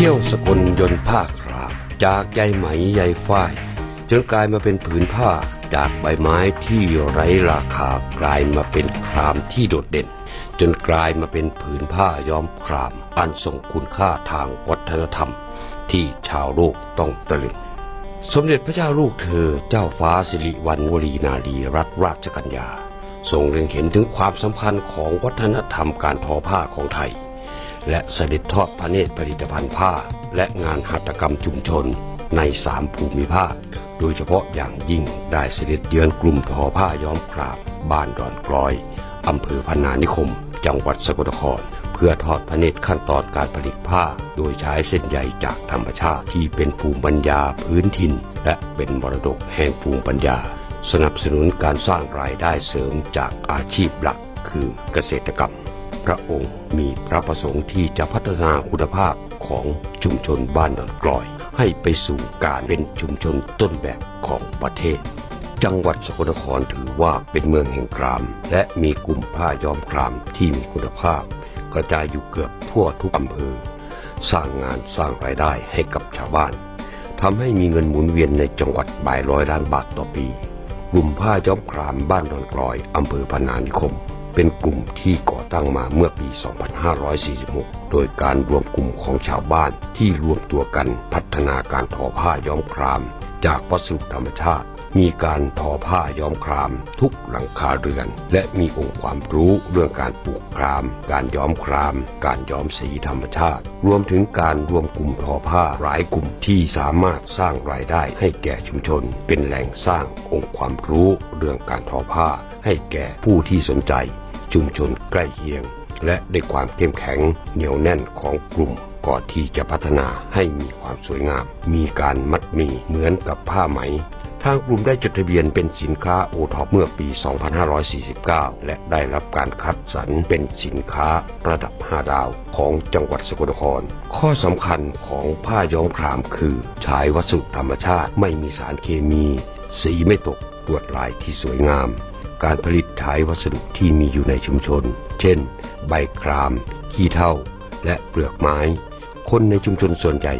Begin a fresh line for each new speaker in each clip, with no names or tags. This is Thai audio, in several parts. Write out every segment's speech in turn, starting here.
เที่ยวสกลยนต์ผ้าครามจากใยไหมใยฝ้ายจนกลายมาเป็นผืนผ้าจากใบไม้ที่ไร้ราคากลายมาเป็นครามที่โดดเด่น จนกลายมาเป็นผืนผ้าย้อมคราม อันทรงคุณค่าทางวัฒนธรรม ที่ชาวโลกต้องตะลึงสมเด็จพระเจ้าลูกเธอเจ้าฟ้าสิริวัณวรีนารีรัตนราชกัญญาทรงเล็งเห็นถึงความสำคัญของวัฒนธรรมการทอผ้าของไทย และเสด็จทอดพระเนตรผลิตภัณฑ์ผ้า และงานหัตถกรรมชุมชนในสามภูมิภาค โดยเฉพาะอย่างยิ่งได้เสด็จเยือนกลุ่มทอผ้าย้อมคราบ บ้านดอนกลอยอำเภอพนานิคม จังหวัดสกลนคร เพื่อทอดพระเนตรขั้นตอนการผลิตผ้า โดยใช้เส้นใยจากธรรมชาติที่เป็นภูมิปัญญาพื้นถิ่น และเป็นมรดกแห่งภูมิปัญญา สนับสนุนการสร้างรายได้เสริมจากอาชีพหลักคือเกษตรกรรม พระองค์มีพระประสงค์ที่จะพัฒนาคุณภาพของชุมชนบ้านดอนกลอย ให้ไปสู่การเป็นชุมชนต้นแบบของประเทศ จังหวัดสกลนครถือว่าเป็นเมืองแห่งคราม และมีกลุ่มผ้าย้อมครามที่มีคุณภาพ กระจายอยู่เกือบทั่วทุกอำเภอ สร้างงานสร้างรายได้ให้กับชาวบ้านทำให้มีเงินหมุนเวียนในจังหวัดบ่ายร้อยล้านบาทต่อปี กลุ่มผ้าย้อมครามบ้านดอนกลอยอำเภอพนานิคม เป็นกลุ่มที่ก่อตั้งมาเมื่อปี 2546 โดยการรวมกลุ่มของชาวบ้านที่รวมตัวกันพัฒนาการทอผ้าย้อมคราม จากวัสดุธรรมชาติ มีการทอผ้าย้อมคราม ทุกหลังคาเรือน และมีองค์ความรู้เรื่องการปลูกคราม การย้อมคราม การย้อมสีธรรมชาติ รวมถึงการรวมกลุ่มทอผ้าหลายกลุ่มที่สามารถสร้างรายได้ให้แก่ชุมชน เป็นแหล่งสร้างองค์ความรู้เรื่องการทอผ้า ให้แก่ผู้ที่สนใจ ชุมชนใกล้เคียง และด้วยความเข้มแข็งเหนียวแน่นของกลุ่มก่อนที่จะพัฒนาให้มีความสวยงาม มีการมัดมีเหมือนกับผ้าไหมางกลุ่มได้จดทะเบียนเป็นสินค้าโอท็อปเมื่อปี 2549 และได้รับการคัดสรรเป็นสินค้าระดับ 5 ดาวของจังหวัดสกลนคร ข้อสำคัญของผ้าย้อมครามคือใช้วัสดุธรรมชาติไม่มีสารเคมี สีไม่ตกลวดลายที่สวยงาม การผลิตใช้วัสดุที่มีอยู่ในชุมชน เช่น ใบคราม ขี้เถ้าและเปลือกไม้ คนในชุมชนส่วนใหญ่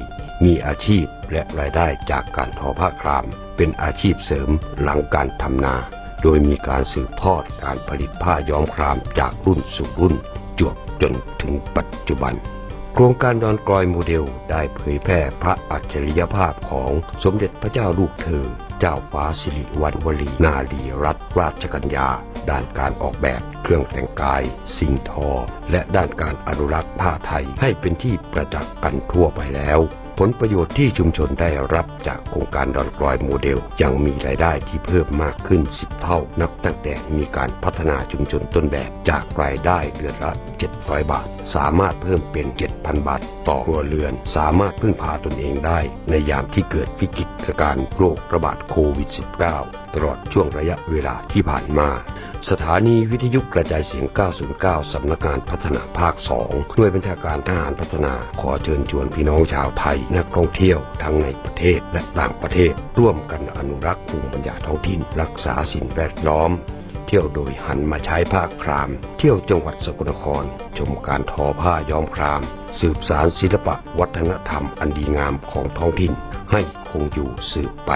มีอาชีพและรายได้จากการทอผ้าคราม เป็นอาชีพเสริมหลังการทำนา โดยมีการสืบทอดการผลิตผ้าย้อมครามจากรุ่นสู่รุ่น จวบจนถึงปัจจุบัน โครงการดอนกลอยโมเดลได้เผยแพร่พระอัจฉริยภาพของสมเด็จพระเจ้าลูกเธอ เจ้าฟ้าสิริวัณวลีนารีรัตนราชกัญญา ด้านการออกแบบเครื่องแต่งกาย สิ่งทอ และด้านการอนุรักษ์ผ้าไทยให้เป็นที่ประจักษ์กันทั่วไปแล้ว ผลประโยชน์ที่ชุมชนได้รับจากโครงการดอนกลอยโมเดล ยังมีรายได้ที่เพิ่มมากขึ้น 10 เท่า นับตั้งแต่มีการพัฒนาชุมชนต้นแบบจากรายได้เดือนละ 700 บาท สามารถเพิ่มเป็น 7,000 บาท ต่อครัวเรือน สามารถพึ่งพาตนเองได้ ในยามที่เกิดวิกฤตการโรคระบาดโควิด -19 ตลอดช่วงระยะเวลาที่ผ่านมา สถานีวิทยุกระจายเสียง 909 สำนักงานพัฒนาภาค2หน่วยบัญชาการทหารพัฒนาขอเชิญชวนพี่น้องชาวไทย นักท่องเที่ยวทั้งในประเทศและต่างประเทศ ร่วมกันอนุรักษ์ภูมิปัญญาท้องถิ่น รักษาสิ่งแวดล้อม เที่ยวโดยหันมาใช้ผ้าคราม เที่ยวจังหวัดสกลนคร ชมการทอผ้าย้อมคราม สืบสารศิลปะวัฒนธรรมอันดีงามของท้องถิ่น ให้คงอยู่สืบไป